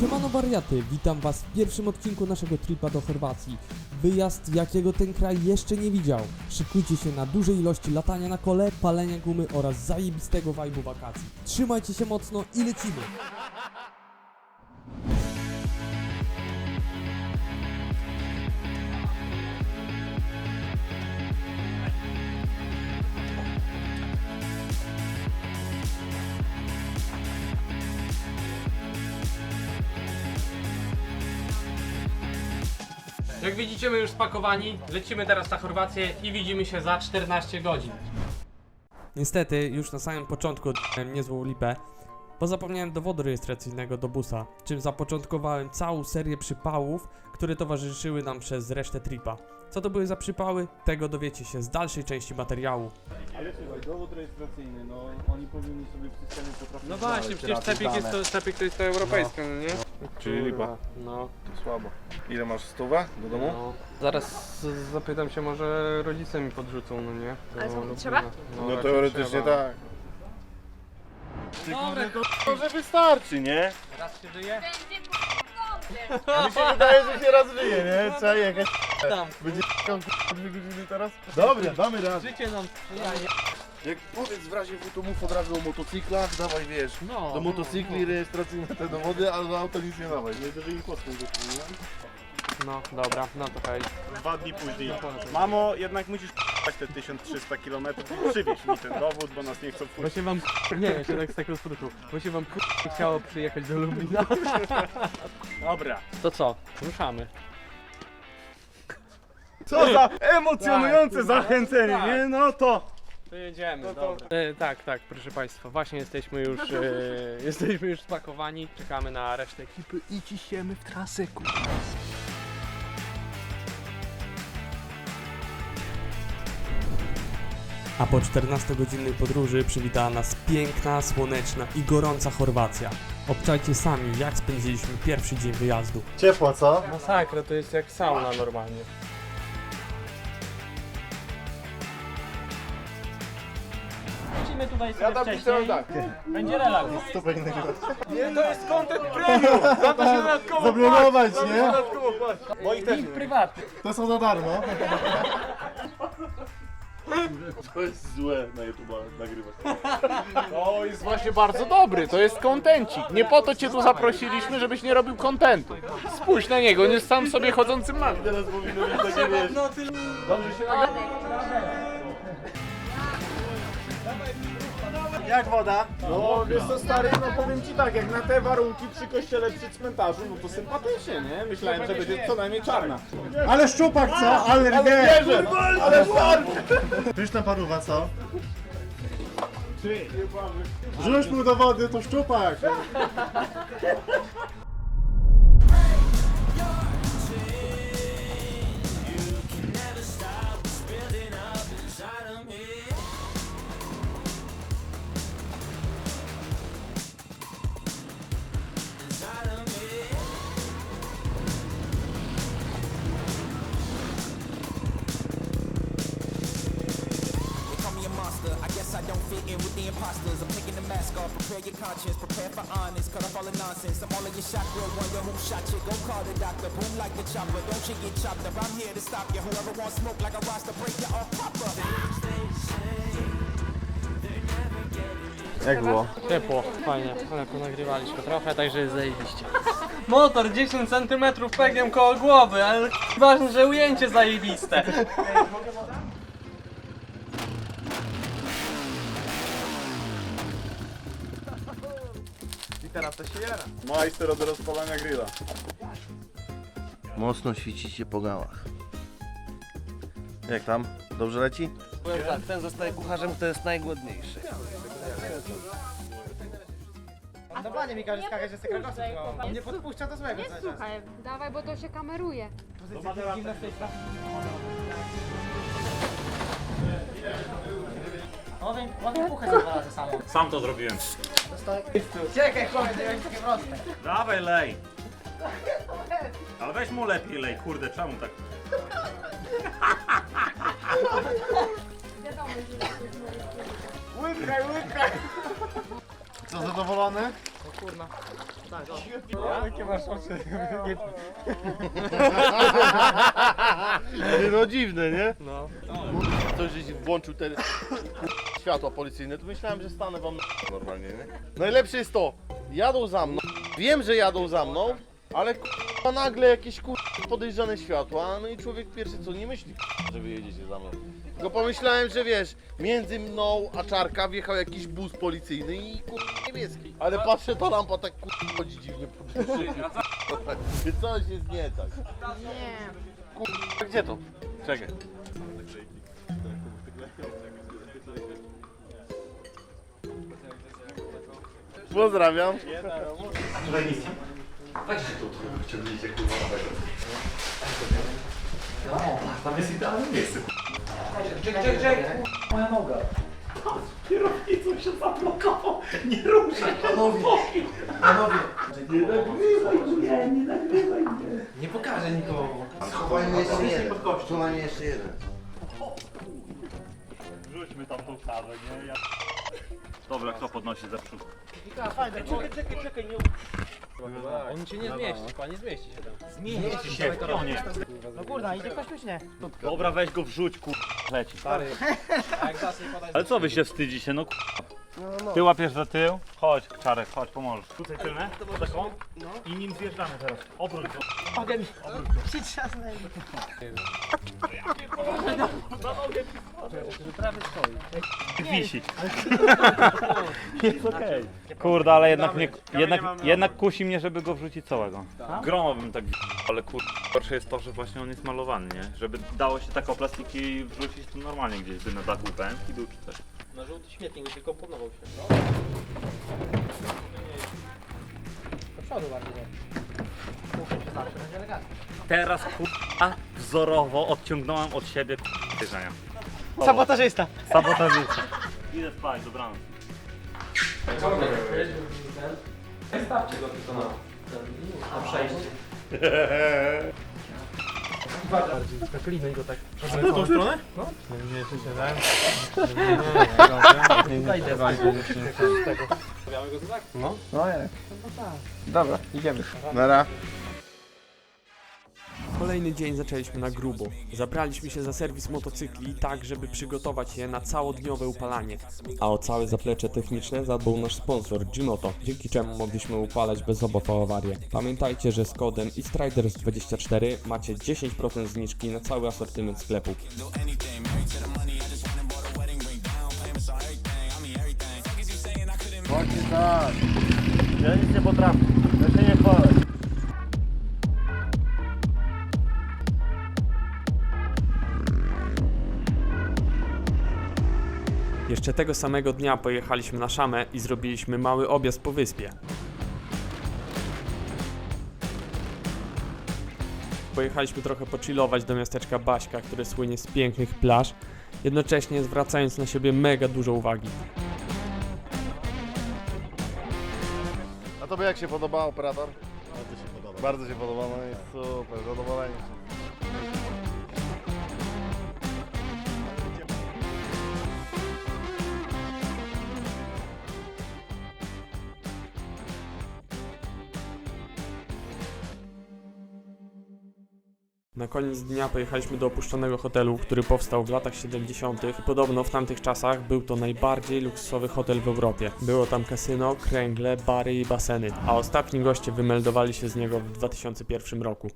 Siemano wariaty, witam was w pierwszym odcinku naszego tripa do Chorwacji. Wyjazd, jakiego ten kraj jeszcze nie widział. Szykujcie się na duże ilości latania na kole, palenia gumy oraz zajebistego vibe'u wakacji. Trzymajcie się mocno i lecimy! Jak widzicie, my już spakowani. Lecimy teraz na Chorwację i widzimy się za 14 godzin. Niestety, już na samym początku odniosłem niezłą lipę, bo zapomniałem dowodu rejestracyjnego do busa, czym zapoczątkowałem całą serię przypałów, które towarzyszyły nam przez resztę tripa. Co to były za przypały? Tego dowiecie się z dalszej części materiału. Ale słuchaj, dowód rejestracyjny, no oni powinni sobie w systemie potrafić No właśnie, przecież Cepik jest to, Cepik to jest to europejskie, no nie? Czyli lipa. No, To słabo. Ile masz stówę do domu? no. Zaraz z- zapytam się, może rodzice mi podrzucą, no nie? To Ale co, lub- trzeba? No, raczej teoretycznie trzeba. tak. Dobra, To może wystarczy, nie? raz się żyje? Mi się wydaje, że się raz żyje, nie? Trzeba jechać. Tam, Będzie dwie godziny teraz? Dobra, damy raz. życie nam sprzyja? Jak powiedz w razie to mów od razu o motocyklach, dawaj wiesz. No, Do motocykli rejestracyjne te dowody, ale do auta nic nie dawaj. Nie, że im nie? No, dobra, no to hej. Dwa dni później. Mamo, jednak musisz k***ać te 1300 km i przywieź mi ten dowód, bo nas nie chcą wpuścić. się wam, nie, jeszcze tak z tego skrótu, bo się wam k***a chciało przyjechać do Lublina. Dobra. To co, ruszamy. Co za emocjonujące Tak, zachęcenie, tak. nie? No to. To jedziemy, No to- dobra. E, tak, tak, proszę Państwa, właśnie jesteśmy już, e, jesteśmy już spakowani, czekamy na resztę ekipy i ciśniemy w trasę, ku- A po 14-godzinnej podróży przywitała nas piękna, słoneczna i gorąca Chorwacja. Obczajcie sami, jak spędziliśmy pierwszy dzień wyjazdu. Ciepło, co? Masakra, to jest jak sauna normalnie. Wrócimy tutaj sobie Ja tam wcześniej. pisałem tak. Będzie relaks. Nie, to jest content premium! Za to się dodatkowo Zablonować, płaci, nie? Dodatkowo płaci. Moich też Link prywatny. To są za darmo. To jest złe na YouTube nagrywać. To jest właśnie bardzo dobry, to jest kontencik. Nie po to cię tu zaprosiliśmy, żebyś nie robił kontentu. Spójrz na niego, on jest sam sobie chodzącym magiem. Teraz powinno być takie wiesz. Jak woda? No wiesz co stary, no powiem ci tak, jak na te warunki przy kościele przy cmentarzu, no to sympatycznie, nie? Myślałem, że będzie co najmniej czarna. Ale szczupak, co? Ale nie! Ale szarp! Wiesz ta paruwa, co? Rzuć mu do wody, to szczupak! The imposters. I'm taking the mask off. Prepare your conscience. Prepare for honest. Cut off all the nonsense. I'm all in your wonder who shot you. Go call the doctor. Boom like a chopper. Don't you get chopped up. I'm here to stop you. Whoever wants smoke like a roster, break you off proper. Jak było? Ciepło, fajnie, ale ponagrywaliśmy trochę, także jest zajebiście. Motor 10 cm pegiem koło głowy, ale ważne, że ujęcie zajebiste. to się jara. Majster od rozpalania grilla. Mocno świecicie po gałach. Jak tam? Dobrze leci? Powiem tak, ten zostaje kucharzem, kto jest najgłodniejszy. Dokładnie mi każe skakać, że sekretowców On nie podpuszcza do złego Nie słuchaj, dawaj, bo to się kameruje. Dziwne w tej sprawie. On on puchę za samo. Sam to zrobiłem. Czekaj, chłopie, to jest takie proste. Dawaj lej. Ale weź mu lepiej lej, kurde, czemu tak? Wiadomo, że Co, zadowolony? O kurna. Jakie masz oczy? Nie, no dziwne, nie? No. Ktoś gdzieś włączył te ku- światła policyjne, to myślałem, że stanę wam na normalnie, nie? Najlepsze jest to, jadą za mną, wiem, że jadą za mną, ale k***a nagle jakieś k***a podejrzane światła, no i człowiek pierwszy co, nie myśli k***a, że wy jedziecie za mną. Tylko pomyślałem, że wiesz, między mną a czarka wjechał jakiś bus policyjny i k***a niebieski. Ale patrzę, ta lampa tak k***a chodzi dziwnie po Coś jest nie tak. Nie. K***a, gdzie to? Czekaj. Nikomu. Schowajmy jeszcze jeden. Co najmniej jeszcze jeden. Rzućmy tam tą kawę, nie? Ja... Dobra, kto podnosi ze przód? Czekaj, czekaj, czekaj, nie On cię nie zmieści, pan nie zmieści się tam. Zmieści się, pionie. No kurna, idzie ktoś? Dobra, weź go wrzuć, kur... Leci. Stary, a jak Ale co wy się wstydzicie, no kur... Ty łapiesz za tył? Chodź, Czarek, chodź, pomożesz. Tutaj tylne, taką i nim zjeżdżamy teraz. Obróć go. Mogę mi. Przytrzasnę. Wisi. Jest okej. Kurde, ale jednak, mnie, jednak, jednak kusi mnie, żeby go wrzucić całego. Gromo bym tak ale kurde, gorsze jest to, że właśnie on jest malowany, nie? Żeby dało się tak o plastiki wrzucić, to normalnie gdzieś by na dachu pęki był czy coś. Na żółty śmietnik, by się komponował się. Do przodu bardziej nie. Kółkiem się zawsze będzie elegancko. Teraz kurwa wzorowo odciągnąłem od siebie k***ania. Sabotażysta. Sabotażysta. Idę spać, dobranoc. Stawcie go tylko na, na przejście. Zaklinaj go tak. W tą stronę? Zajdę Stawiamy go tu tak? No jak? Dobra, idziemy. Nara. Kolejny dzień zaczęliśmy na grubo. Zabraliśmy się za serwis motocykli tak, żeby przygotować je na całodniowe upalanie. A o całe zaplecze techniczne zadbał nasz sponsor Ginoto, dzięki czemu mogliśmy upalać bez obaw o awarię. Pamiętajcie, że z kodem EastRiders24 macie 10% zniżki na cały asortyment sklepu. Właśnie tak. Ja nic nie potrafię. Ja się nie chwalę. Jeszcze tego samego dnia pojechaliśmy na Szamę i zrobiliśmy mały objazd po wyspie. Pojechaliśmy trochę pochillować do miasteczka Baśka, które słynie z pięknych plaż, jednocześnie zwracając na siebie mega dużo uwagi. A tobie jak się podoba operator? Bardzo się podoba. Bardzo się podoba, no jest super, zadowolenie. Na koniec dnia pojechaliśmy do opuszczonego hotelu, który powstał w latach 70. i podobno w tamtych czasach był to najbardziej luksusowy hotel w Europie. Było tam kasyno, kręgle, bary i baseny, a ostatni goście wymeldowali się z niego w 2001 roku.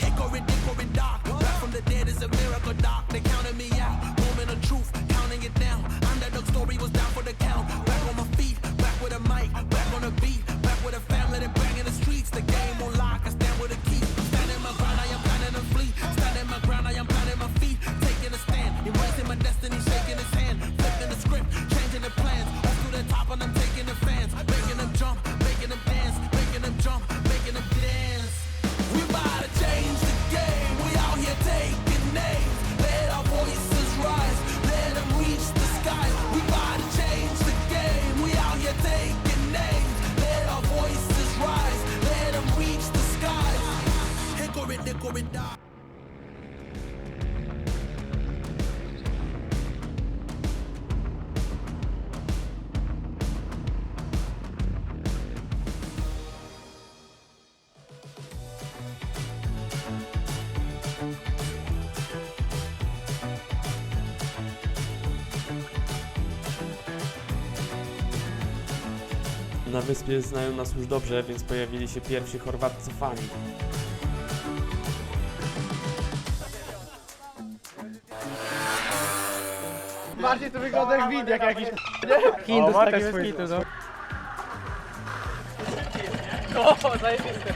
Hickory Na wyspie znają nas już dobrze, więc pojawili się pierwsi chorwaccy fani. Bardziej to wygląda jak widok jakiś. Hindus taki bez kitu, no. O, zajebiste.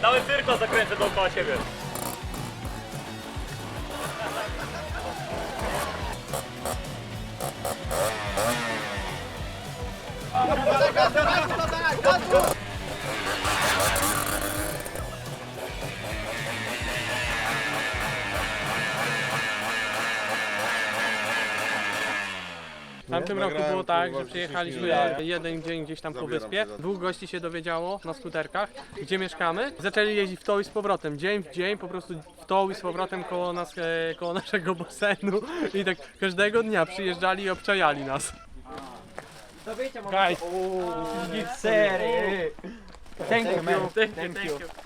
Cały cyrko zakręcę dookoła siebie. W tamtym roku było tak, że przyjechaliśmy jeden dzień gdzieś tam po wyspie. Dwóch gości się dowiedziało na skuterkach, gdzie mieszkamy. Zaczęli jeździć w to i z powrotem. Dzień w dzień po prostu w to i z powrotem koło nas, e, koło naszego basenu. I tak każdego dnia przyjeżdżali i obczajali nas. Guys. Thank you, man. Thank you.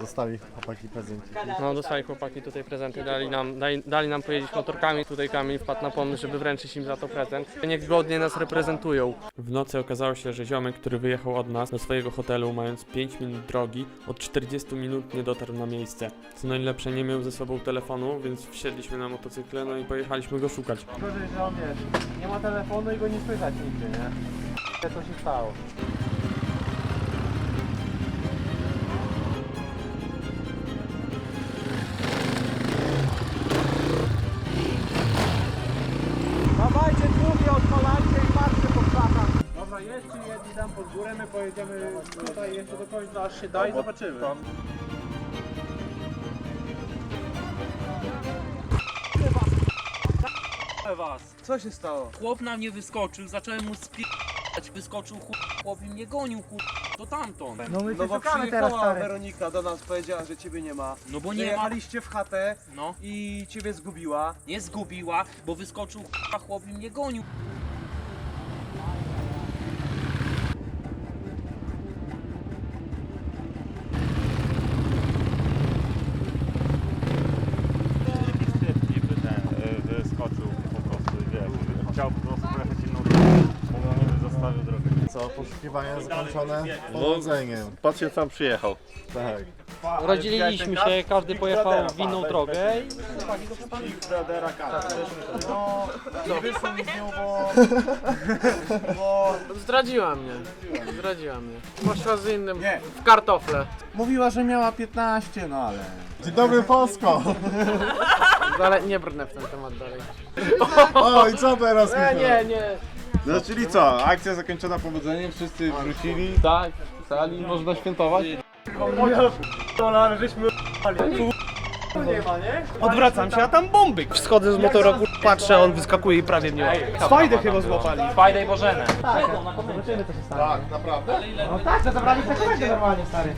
Zostawi chłopaki prezent. No dostali chłopaki tutaj prezenty, dali nam, dali, dali nam pojeździć motorkami, tutaj Kamil wpadł na pomysł, żeby wręczyć im za to prezent. Niech godnie nas reprezentują. W nocy okazało się, że ziomek, który wyjechał od nas do swojego hotelu, mając 5 minut drogi, od 40 minut nie dotarł na miejsce. Co najlepsze, nie miał ze sobą telefonu, więc wsiedliśmy na motocykle, no i pojechaliśmy go szukać. Gorzej, że on wiesz, nie ma telefonu i go nie słychać nigdzie, nie? Co się stało? Tam pod górę, my pojedziemy tutaj jeszcze do końca, aż się da i zobaczymy. was. Co się stało? Chłop na mnie wyskoczył, zacząłem mu spierać, wyskoczył chłop, chłop i mnie gonił chłop. To tamtąd. No my No bo teraz, przyjechała stary. Weronika do nas, powiedziała, że ciebie nie ma. No bo nie ma, Jechaliście w chatę no, i ciebie zgubiła. nie zgubiła, bo wyskoczył chłop, chłop i mnie gonił. Niby ten y, wyskoczył po prostu i wiesz, chciał po prostu pojechać inną drogą, bo nie zostawił drogi. Co, poszukiwania zakończone powodzeniem. Pacjent sam przyjechał. Tak. Rozdzieliliśmy się, każdy pojechał w inną drogę i Nie wyszło mi z nią, bo... bo... zdradziła mnie. Zdradziła mnie. Poszła z innym Nie. w kartofle. Mówiła, że miała 15, no ale... Dzień dobry Polsko! Ale nie brnę w ten temat dalej. O i co teraz Nie, nie, nie. No czyli co, akcja zakończona powodzeniem, wszyscy wrócili. Tak, sali można świętować. Odwracam się, a tam bomby! Wschodzę z motora, kur- patrzę, on wyskakuje i prawie mnie łapie. Spajdę chyba złapali. Fajnej Bożenę. Tak, naprawdę? No tak, to zabrali tak będzie normalnie, stary.